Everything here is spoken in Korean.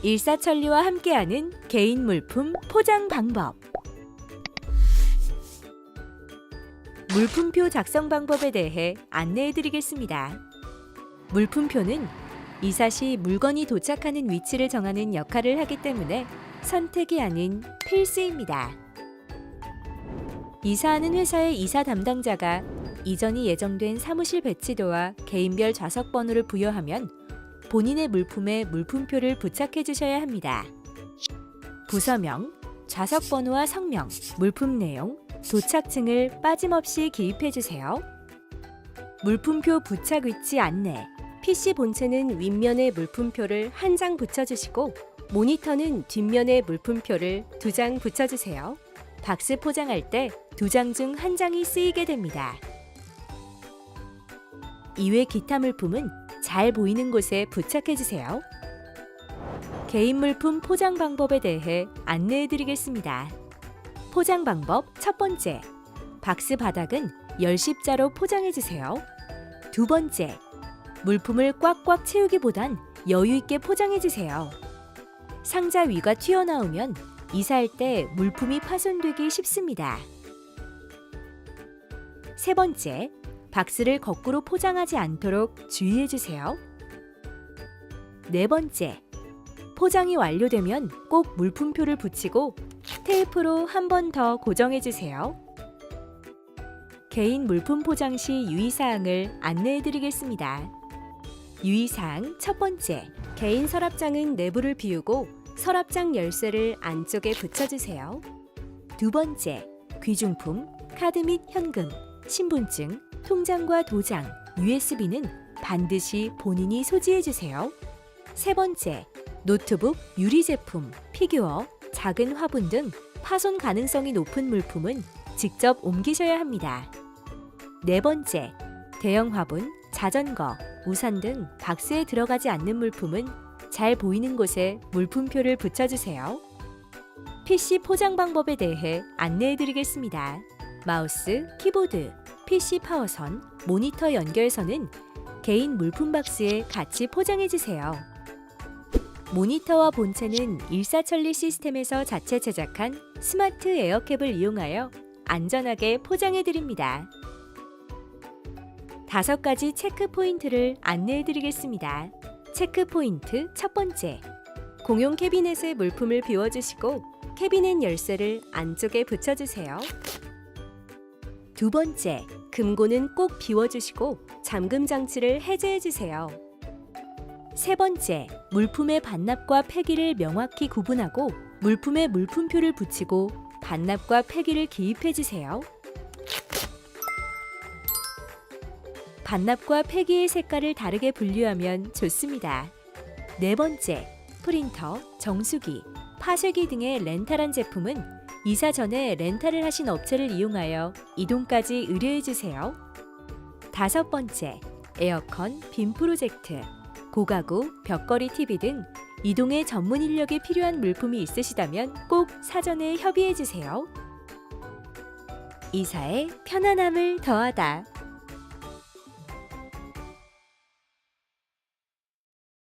일사천리와 함께하는 개인 물품 포장 방법. 물품표 작성 방법에 대해 안내해 드리겠습니다. 물품표는 이사 시 물건이 도착하는 위치를 정하는 역할을 하기 때문에 선택이 아닌 필수입니다. 이사하는 회사의 이사 담당자가 이전이 예정된 사무실 배치도와 개인별 좌석 번호를 부여하면 본인의 물품에 물품표를 부착해 주셔야 합니다. 부서명, 좌석 번호와 성명, 물품 내용, 도착증을 빠짐없이 기입해 주세요. 물품표 부착 위치 안내. PC 본체는 윗면에 물품표를 한 장 붙여 주시고 모니터는 뒷면에 물품표를 두 장 붙여 주세요. 박스 포장할 때 두 장 중 한 장이 쓰이게 됩니다. 이외 기타 물품은 잘 보이는 곳에 부착해 주세요. 개인 물품 포장 방법에 대해 안내해 드리겠습니다. 포장 방법 첫 번째. 박스 바닥은 열십자로 포장해 주세요. 두 번째. 물품을 꽉꽉 채우기보단 여유 있게 포장해 주세요. 상자 위가 튀어나오면 이사할 때 물품이 파손되기 쉽습니다. 세 번째. 박스를 거꾸로 포장하지 않도록 주의해 주세요. 네 번째. 포장이 완료되면 꼭 물품표를 붙이고 테이프로 한 번 더 고정해 주세요. 개인 물품 포장 시 유의사항을 안내해 드리겠습니다. 유의사항 첫 번째. 개인 서랍장은 내부를 비우고 서랍장 열쇠를 안쪽에 붙여주세요. 두 번째. 귀중품, 카드 및 현금, 신분증, 통장과 도장, USB는 반드시 본인이 소지해 주세요. 세 번째. 노트북, 유리 제품, 피규어, 작은 화분 등 파손 가능성이 높은 물품은 직접 옮기셔야 합니다. 네 번째, 대형 화분, 자전거, 우산 등 박스에 들어가지 않는 물품은 잘 보이는 곳에 물품표를 붙여주세요. PC 포장 방법에 대해 안내해 드리겠습니다. 마우스, 키보드, PC 파워선, 모니터 연결선은 개인 물품 박스에 같이 포장해 주세요. 모니터와 본체는 일사천리 시스템에서 자체 제작한 스마트 에어캡을 이용하여 안전하게 포장해 드립니다. 다섯 가지 체크 포인트를 안내해 드리겠습니다. 체크 포인트 첫 번째. 공용 캐비넷에 물품을 비워 주시고 캐비넷 열쇠를 안쪽에 붙여 주세요. 두 번째. 금고는 꼭 비워주시고 잠금 장치를 해제해 주세요. 세 번째, 물품의 반납과 폐기를 명확히 구분하고 물품에 물품표를 붙이고 반납과 폐기를 기입해 주세요. 반납과 폐기의 색깔을 다르게 분류하면 좋습니다. 네 번째, 프린터, 정수기, 파쇄기 등의 렌탈한 제품은 이사 전에 렌탈을 하신 업체를 이용하여 이동까지 의뢰해 주세요. 다섯 번째, 에어컨, 빔 프로젝트, 고가구, 벽걸이 TV 등 이동에 전문 인력이 필요한 물품이 있으시다면 꼭 사전에 협의해 주세요. 이사의 편안함을 더하다.